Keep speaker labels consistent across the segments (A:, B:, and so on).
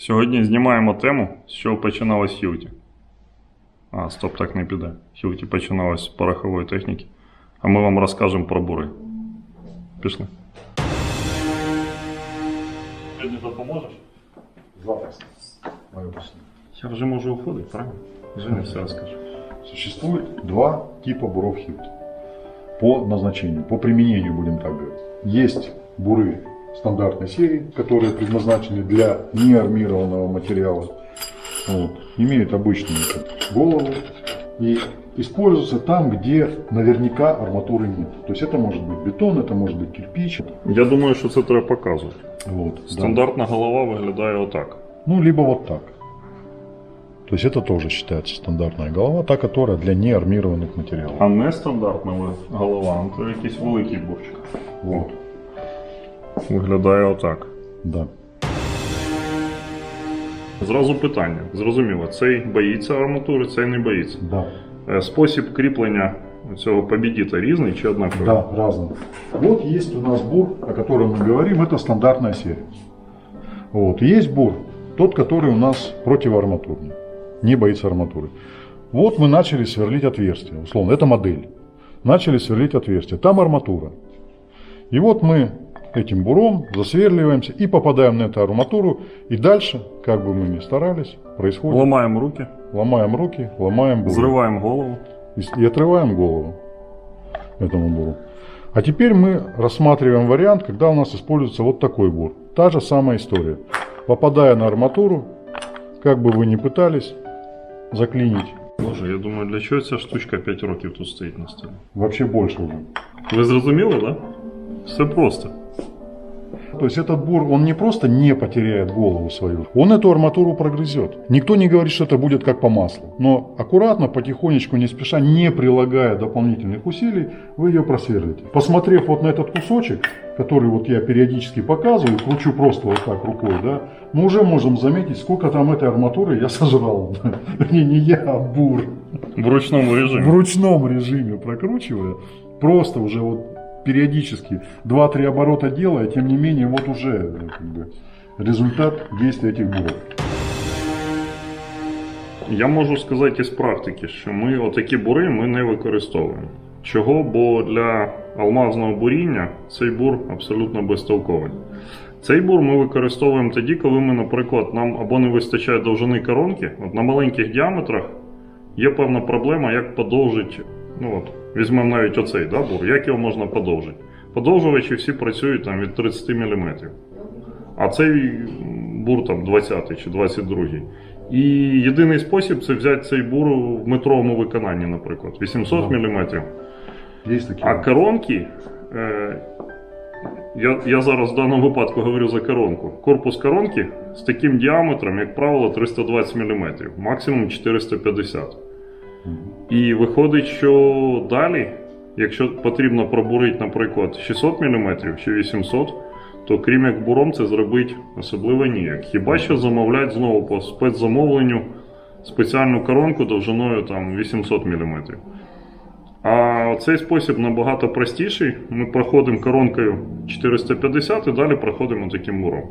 A: Привіт, друзі! Сьогодні знімаємо тему, з чого починалось Хілті. А, стоп, так не піде. Хілті починалось з порохової техніки. А ми вам розкажемо про бури. Пішли. Сьогодні допоможеш?
B: Запросто. Мое объяснение.
A: Я вже можу уходити, правильно? Женя все розкаже.
B: Существует два типа буров хилт. По назначению, по применению, будем так говорить. Есть буры стандартной серии, которые предназначены для неармированного материала. Вот. Имеют обычную вот голову и используются там, где наверняка арматуры нет. То есть это может быть бетон, это может быть кирпич.
A: Я думаю, що це треба показувати.
B: Вот, да.
A: Стандартна голова виглядає отак.
B: Ну, либо вот так. То есть это тоже считается стандартная голова, та, которая для неармированных материалов.
A: А нестандартна голова, ну, то якийсь великий бурчик.
B: Вот,
A: Виглядає отак.
B: да.
A: Зразу питання. Зрозуміло, цей боїться арматури, цей не боїться.
B: Да.
A: Е, Спосіб кріплення цього побідіта різний чи однаковий?
B: Да, разные. Вот есть у нас бур, о котором мы говорим, это стандартная серия. Вот. и Есть бур, тот, который у нас противоарматурный, не боится арматуры. Вот мы начали сверлить отверстие, условно, это модель. Начали сверлить отверстие, там арматура. И вот мы этим буром засверливаемся и попадаем на эту арматуру, и дальше, как бы мы ни старались, происходит,
A: Ламаємо руки,
B: ломаем руки, ломаем бур
A: зриваємо голову.
B: и с- и отрываем голову этому буру. А теперь мы рассматриваем вариант, когда у нас используется вот такой бур. Та же самая история. Попадая на арматуру, как бы вы ни пытались заклинить,
A: Боже, я думаю, для чого ця штучка 5 років тут стоїть на столі?
B: вообще больше уже.
A: Ви зрозуміли, так? Да? Все просто.
B: То есть этот бур, он не просто не потеряет голову свою, он эту арматуру прогрызет. Никто не говорит, что это будет как по маслу. Но аккуратно, потихонечку, не спеша, не прилагая дополнительных усилий, вы ее просверлите. Посмотрев вот на этот кусочек, который вот я периодически показываю, кручу просто вот так рукой, да, мы уже можем заметить, сколько там этой арматуры я сожрал. Не, не я, а бур
A: В ручному
B: в
A: режимі.
B: ручном режиме прокручивая, просто уже вот периодически 2-3 оборота делая, тем не менее вот уже э, как бы, результат действия этих буров.
A: Я можу сказати із практики, що ми отакі бури ми не використовуємо. Чого? Бо для алмазного буріння цей бур абсолютно безтолковий. Цей бур ми використовуємо тоді, коли ми, наприклад, нам або не вистачає довжини коронки. От на маленьких діаметрах є певна проблема, як подовжити. Ну от, візьмемо навіть оцей да, бур, як його можна подовжити. Подовжувачі всі працюють там від 30 мм. А цей бур там 20 чи 22. І єдиний спосіб це взяти цей бур в метровому виконанні, наприклад, 800
B: Да.
A: мм. А коронки, е, я, я зараз в даному випадку говорю за коронку. Корпус коронки з таким діаметром, як правило, 320 мм, максимум 450
B: Мгм.
A: І виходить, що далі, якщо потрібно пробурити, наприклад, 600 мм чи 800 то крім як буром це зробити особливо ніяк. Хіба що замовлять знову по спецзамовленню спеціальну коронку довжиною там 800 мм. А цей спосіб набагато простіший. Ми проходимо коронкою 450 і далі проходимо таким буром.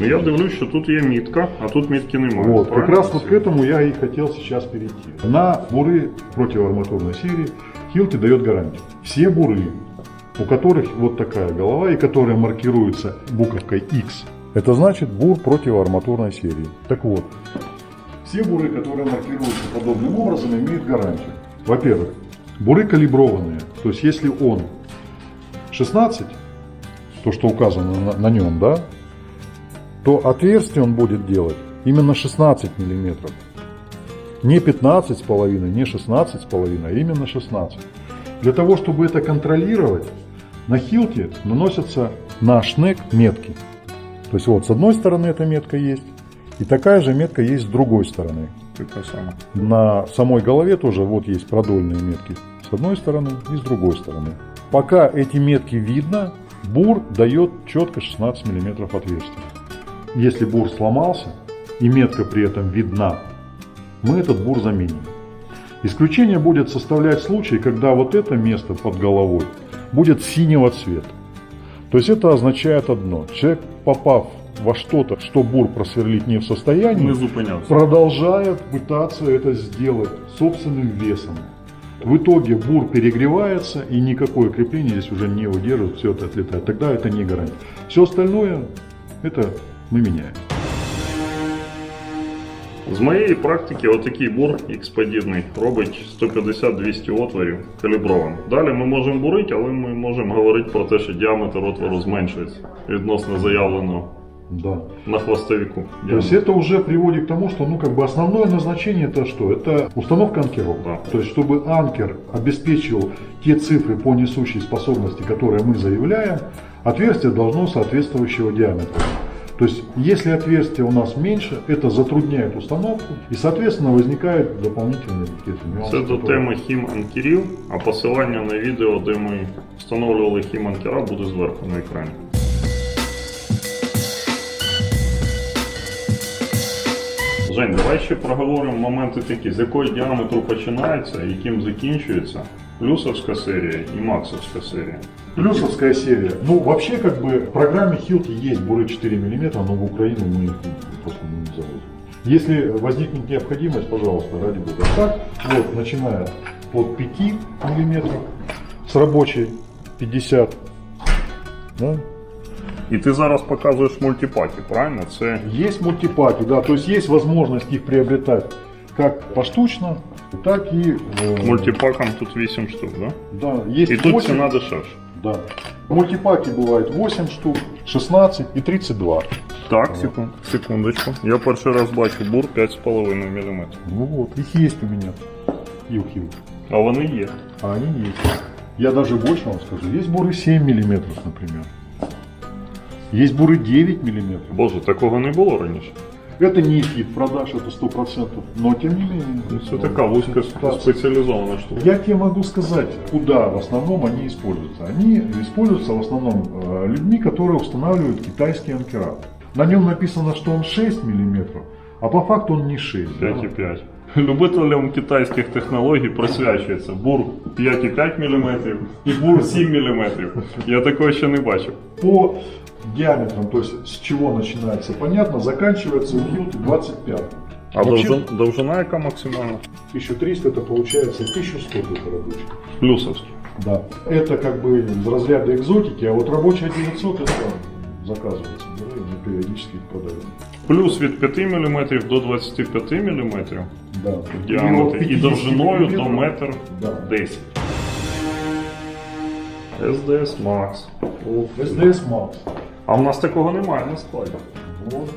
A: Ну, я дивлюсь, що тут є мітка, а тут мітки немає.
B: Вот, как
A: правильно?
B: раз вот к этому я и хотел сейчас перейти. На буры противоарматурной серии Хилти дает гарантию. Все буры, у которых вот такая голова и которые маркируются буковкой X, это значит бур противоарматурной серии. Так вот, все буры, которые маркируются подобным образом, имеют гарантию. Во-первых, буры калиброванные, то есть если он 16, то, что указано на, на нем, да, то отверстие он будет делать именно 16 миллиметров. Не 15 с половиной, не 16 с половиной, а именно 16. Для того, чтобы это контролировать, на хилте наносятся на шнек метки. То есть вот с одной стороны эта метка есть, и такая же метка есть с другой стороны.
A: Сама.
B: На самой голове тоже вот есть продольные метки с одной стороны и с другой стороны. Пока эти метки видно, бур дает четко 16 мм отверстия. Если бур сломался и метка при этом видна, мы этот бур заменим. Исключение будет составлять случай, когда вот это место под головой будет синего цвета. То есть это означает одно. Человек, попав во что-то, что бур просверлить не в состоянии, продолжает пытаться это сделать собственным весом. В итоге бур перегревается и никакое крепление здесь уже не удерживает, все это отлетает. Тогда это не гарантия. Все остальное это мы меняем.
A: З моєї практики, отакий бур X-подібний робить 150-200 отворів калібровано. Далі ми можемо бурити, але ми можемо говорити про те, що діаметр отвору зменшується відносно заявленого
B: Да.
A: на хвостовику.
B: То есть это уже приводит к тому, что ну как бы основное назначение это что? Это установка анкеров.
A: Да.
B: То есть чтобы анкер обеспечил те цифры по несущей способности, которые мы заявляем, отверстие должно соответствующего диаметра. То есть если отверстие у нас меньше, это затрудняет установку и соответственно возникают дополнительные какие-то нюансы.
A: Це до
B: которые-
A: теми хім-анкерів, а посилання на відео, де ми встановлювали хім-анкера, буде зверху на екрані. Жень, давай ще проговоримо моменти такі, з якого діаметру починається, яким закінчується плюсовська серія і максовська серія.
B: Плюсовская серия. Ну, вообще, как бы, в программе Hilti есть буры 4 мм, но в Украину мы их просто не завозим. Если возникнет необходимость, пожалуйста, ради бога. Так, вот, начиная от 5 мм с рабочей 50. Да?
A: І ти зараз показуєш мультипаки, правильно? Це
B: Есть мультипаки, да, то есть есть возможность их приобретать как поштучно, так и... э,
A: мультипаком тут 8 штук, да?
B: Да, есть
A: І тут
B: 8,
A: ціна дешевша.
B: Да. Мультипаки бывает 8 штук, 16 и 32.
A: Так, секунд, секундочку. Я перший раз бачу бур 5,5 мм.
B: Ну вот, их есть у меня. И Хилти.
A: А вони є.
B: А они есть. Я даже больше вам скажу. Есть буры 7 мм, например. Есть буры 9 мм.
A: Боже, такого не було раніше.
B: Это не хит продаж, это 100%. Но тем не менее.
A: Ну, Це така вузька
B: Да.
A: спеціалізована штука.
B: Я тебе могу сказать, куда в основном они используются. Они используются в основном э, людьми, которые устанавливают китайские анкера. На нем написано, что он 6 мм, а по факту он не 6. да?
A: 5,5. Любителям китайських технологій присвячується бур 5,5 мм і бур 7 мм. Я такого ще не бачив.
B: По диаметрам, то есть с чего начинается, понятно, заканчивается у Хилти 25.
A: А
B: Вообще-
A: довжина, довжина яка максимальна?
B: 1300 это получается 1100 это рабочий.
A: Плюсовський.
B: Да. Это как бы из разряда экзотики, а вот рабочая 900 это заказывается, да, мы периодически их продаем.
A: Плюс від 5 мм до 25 мм
B: Да.
A: в
B: И от
A: діаметрі і
B: 50
A: довжиною до
B: миллиметров-
A: метр
B: Да.
A: 10. SDS Max.
B: SDS Max.
A: А в нас такого немає на складі.
B: Вот.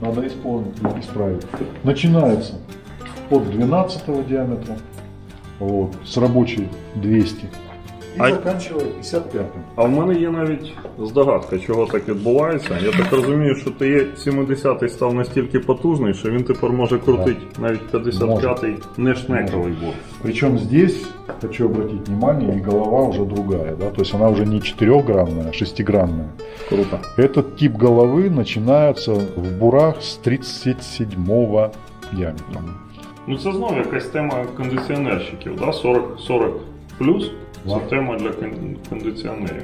B: Надо исполнить, исправить. Начинается от 12 диаметра, вот, с рабочей 200. И
A: А-
B: заканчивая 55.
A: А в мене є навіть здогадка, чого так відбувається. Я так розумію, що ти 70-й став настільки потужний, що він тепер може крутити навіть 55-й не шнековий бур.
B: Причем здесь, хочу обратить внимание, и голова уже другая, да, то есть она уже не четырехграммная, а шестиграммная.
A: Круто.
B: Этот тип головы начинается в бурах с 37 диаметра.
A: Ну це знову якась тема кондиціонерщиків, да? 40, 40 плюс. Це
B: Ладно.
A: тема для кон- кондиціонерів.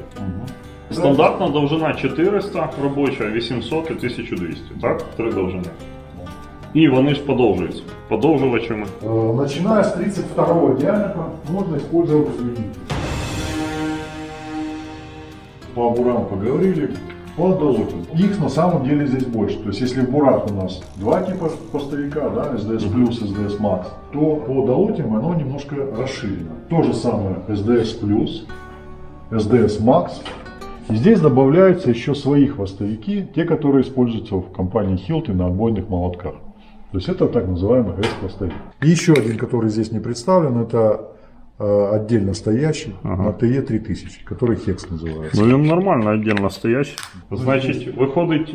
A: Стандартна довжина 400 робоча, 800 і 1200, так? Три довжини. І вони ж подовжуються. Подовжувачами.
B: Э, Начиная с 32 диаметра можно использовать удлинитель. По бурам поговорили. По долотам. Их на самом деле здесь больше. То есть если в бурах у нас два типа хвостовика, да, SDS плюс, SDS Max, то по долотям оно немножко расширено. То же самое SDS плюс, SDS Max. И здесь добавляются еще свои хвостовики, те, которые используются в компании Hilti на отбойных молотках. То есть это так называемый S-хвостовик. Еще один, который здесь не представлен, это отдельно стоящий
A: Ага.
B: на TE 3000, который HEX называется.
A: Ну він нормально, віддільно стоящий. Значить, виходить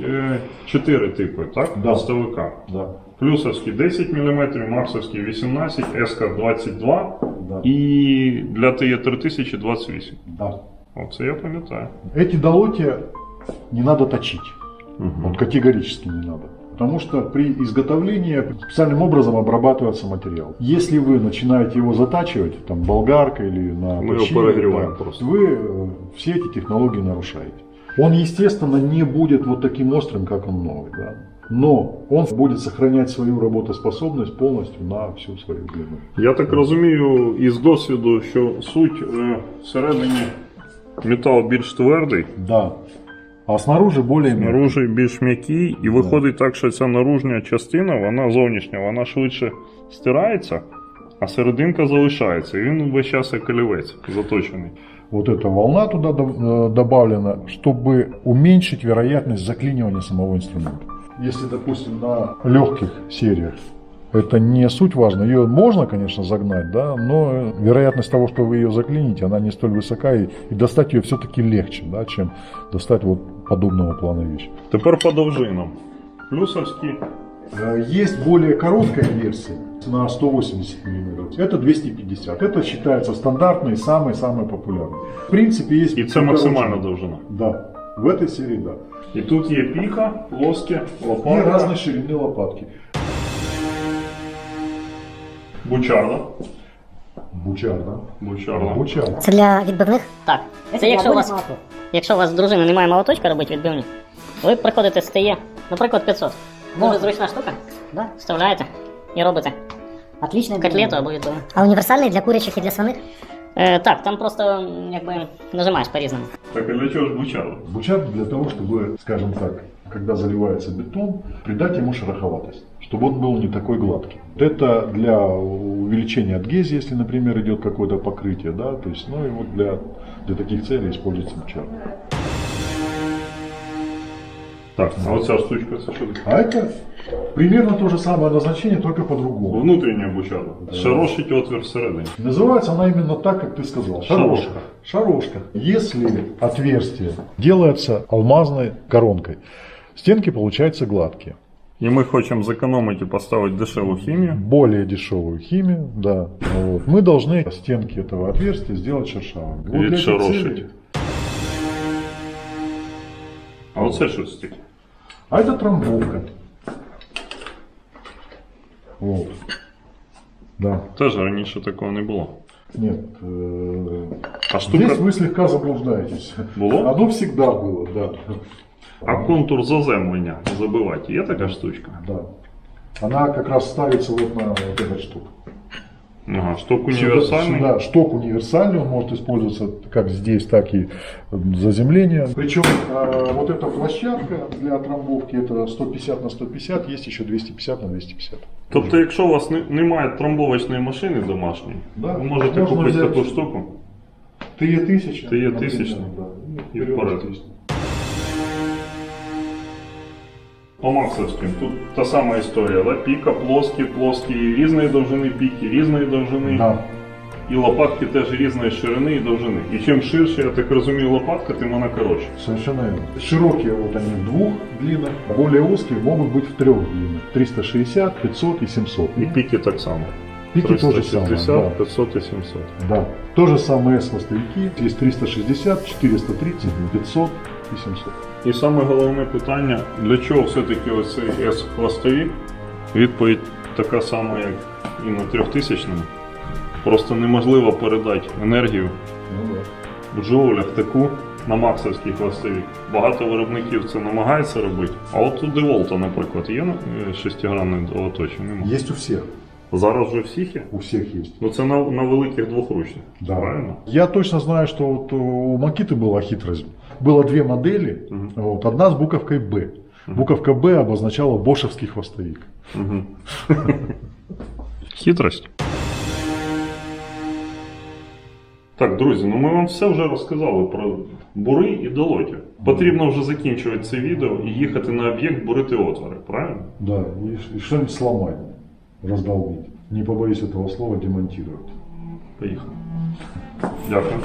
A: 4 типи, так?
B: Да.
A: Хвостовика.
B: Да,
A: Плюсовський 10 мм, Максовський 18, СК 22
B: да,
A: і для ТЕ 3000 28.
B: да.
A: Оце я пам'ятаю.
B: Эти долотья не надо точить. Вот категорически не надо. Потому что при изготовлении специальным образом обрабатывается материал. Если вы начинаете его затачивать, там, болгаркой или на
A: Мы его
B: точиле,
A: подогреваем просто.
B: вы э, все эти технологии нарушаете. Он, естественно, не будет вот таким острым, как он новый. Да? Но он будет сохранять свою работоспособность полностью на всю свою длину.
A: Я так розумію із досвіду, що суть е, всередині метал більш твердий,
B: Да. А снаружи более мягкий.
A: наружі більш м'який, і виходить так, що ця наружня частина, вона зовнішня, вона швидше стирається, а серединка залишається. І він весь час як олівець заточений.
B: Вот эта волна туда до- э, добавлена, чтобы уменьшить вероятность заклинивания самого инструмента. Если, допустим, на легких сериях это не суть важно. Ее можно, конечно, загнать, да, но э, вероятность того, что вы ее заклините, она не столь высока, и, и достать ее все-таки легче, да, чем достать вот подобного плана вещи.
A: Тепер по довжинам. Плюсовські
B: Э, Есть более короткая версия на 180 мм. Это 250. Это считается стандартной, самой-самой популярной. В принципе, есть...
A: і це максимальна довжина.
B: Да, в этой серии да.
A: І тут є піка, плоске,
B: И
A: лопатка,
B: разной ширины лопатки.
A: бучарда.
B: Бучар, да?
A: Бучарда.
B: Бучар.
C: Це для відбивних?
D: Так. Це якщо у вас, якщо у вас дружина немає молоточка робити відбивні, ви приходите з ТЕ, наприклад, 500. Дуже
C: Можна.
D: зручна штука.
C: Да.
D: Вставляєте і робите
C: Отличний
D: котлету або відбивну.
C: А універсальний для курячих і для свиних?
D: Е, так, там просто м, якби нажимаєш по-різному.
A: Так а для чого ж бучарда?
B: Бучар для того, чтобы, скажем так, когда заливается бетон, придать ему шероховатость, чтобы он был не такой гладкий. Это для увеличения адгезии, если, например, идет какое-то покрытие, да, то есть, ну и вот для, для таких целей используется бучар.
A: Так, а оця штучка це що таке?
B: А это примерно то же самое назначение, только по-другому.
A: Внутрішня бучарда. Шарошить отвір всередині.
B: Называется она именно так, как ты сказал. Шарошка. Шарошка. Если отверстие делается алмазной коронкой, стенки получаются гладкие.
A: І ми хочемо зекономити і поставити дешеву хімію.
B: Более дешевую химию, да. Вот. Мы должны стенки этого отверстия сделать шершавыми. Вот для этой
A: Відшарошить.
B: цели-
A: А оце що таке?
B: А это трамбовка. Вот. Да.
A: Теж раніше такого не було.
B: Нет. э,
A: А штука.
B: Здесь вы слегка заблуждаетесь.
A: Было?
B: Оно всегда было, да.
A: А контур заземлення забивати. Є така штучка?
B: Да. Она как раз ставится вот на вот этот штук.
A: Ага, шток універсальний.
B: Да, шток универсальный, он может использоваться как здесь, так и м, заземление. Причем э, вот эта площадка для трамбовки это 150 на 150, есть еще 250 на 250.
A: Тобто, якщо у вас не- немає трамбовочної машини домашньої,
B: Да,
A: ви можете
B: можна
A: купити
B: взяти.
A: таку штуку.
B: Ты е тысяча.
A: Ты е
B: например,
A: тысяча.
B: Да.
A: И
B: Вперед,
A: По Максовським тут та сама історія, да? піка, плоскі, плоскі, різної довжини піки, різної довжини.
B: Да.
A: І лопатки теж різної ширини і довжини. І чим ширше, я так розумію, лопатка, тим вона коротша.
B: Совершенно верно. Широкие вот они в двух длинах, более узкие могут быть в трех длинах. 360, 500 и 700.
A: І піки так само.
B: Пики тоже самое.
A: 360,
B: Да.
A: 500 і 700.
B: Да. То же самое с хвостовики. Есть 360, 430, 500 И 700.
A: І саме головне питання, для чого все-таки оцей S-хвостовик? Відповідь така сама, як і на 3000 Просто неможливо передати енергію
B: Ну
A: в джоулях таку на максовський хвостовик. Багато виробників це намагається робити. А от у Деволта, наприклад, є е, шестигранний оточі? Немає.
B: Есть у всех.
A: Зараз вже всіх є?
B: У всех есть.
A: Ну це на, на великих двохручних.
B: Да.
A: Правильно?
B: Я точно знаю, что вот у Макиты была хитрость. Было две модели. Вот, одна с буковкой Б. Буковка Б обозначала бошевский хвостовик.
A: Угу. Хитрость. Так, друзі, ну ми вам все вже розказали про бури і долотів. Потрібно вже закінчувати це відео і їхати на об'єкт бурити отвори, правильно?
B: Да, и, и что-нибудь сломать, раздолбить. Не побоюсь этого слова, демонтировать.
A: Поїхали. Дякую.